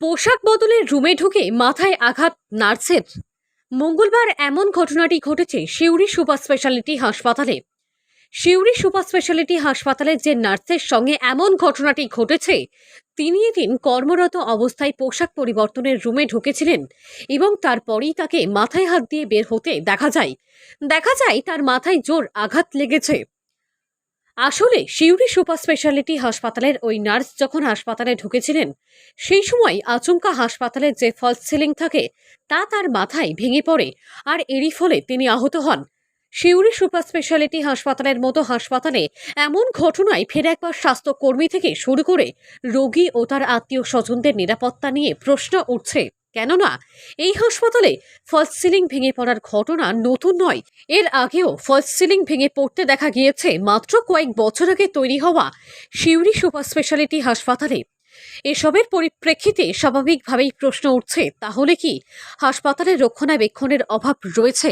পোশাক বদলের রুমে ঢুকে মাথায় আঘাত নার্সের মঙ্গলবার এমন ঘটনাটি ঘটেছে সিউড়ি সুপার স্পেশালিটি হাসপাতালে। সিউড়ি সুপার স্পেশালিটি হাসপাতালে যে নার্সের সঙ্গে এমন ঘটনাটি ঘটেছে, তিনি এদিন কর্মরত অবস্থায় পোশাক পরিবর্তনের রুমে ঢুকেছিলেন এবং তারপরেই তাকে মাথায় হাত দিয়ে বের হতে দেখা যায়। দেখা যায় তার মাথায় জোর আঘাত লেগেছে। আসলে সিউড়ি সুপার স্পেশালিটি হাসপাতালের ওই নার্স যখন হাসপাতালে ঢুকেছিলেন, সেই সময় আচমকা হাসপাতালের যে ফলস সিলিং থাকে, তা তার মাথায় ভেঙে পড়ে আর এরই ফলে তিনি আহত হন। সিউড়ি সুপার স্পেশালিটি হাসপাতালের মতো হাসপাতালে এমন ঘটনায় ফের একবার স্বাস্থ্যকর্মী থেকে শুরু করে রোগী ও তার আত্মীয় স্বজনদের নিরাপত্তা নিয়ে প্রশ্ন উঠছে। কেননা এই হাসপাতালে ফলস সিলিং ভেঙে পড়ার ঘটনা নতুন নয়। এর আগেও ফলস সিলিং ভেঙে পড়তে দেখা গিয়েছে মাত্র কয়েক বছর আগে তৈরি হওয়া শিউরি সুপার স্পেশালিটি হাসপাতালে। এসবের পরিপ্রেক্ষিতে স্বাভাবিকভাবেই প্রশ্ন উঠছে, তাহলে কি হাসপাতালে রক্ষণাবেক্ষণের অভাব রয়েছে?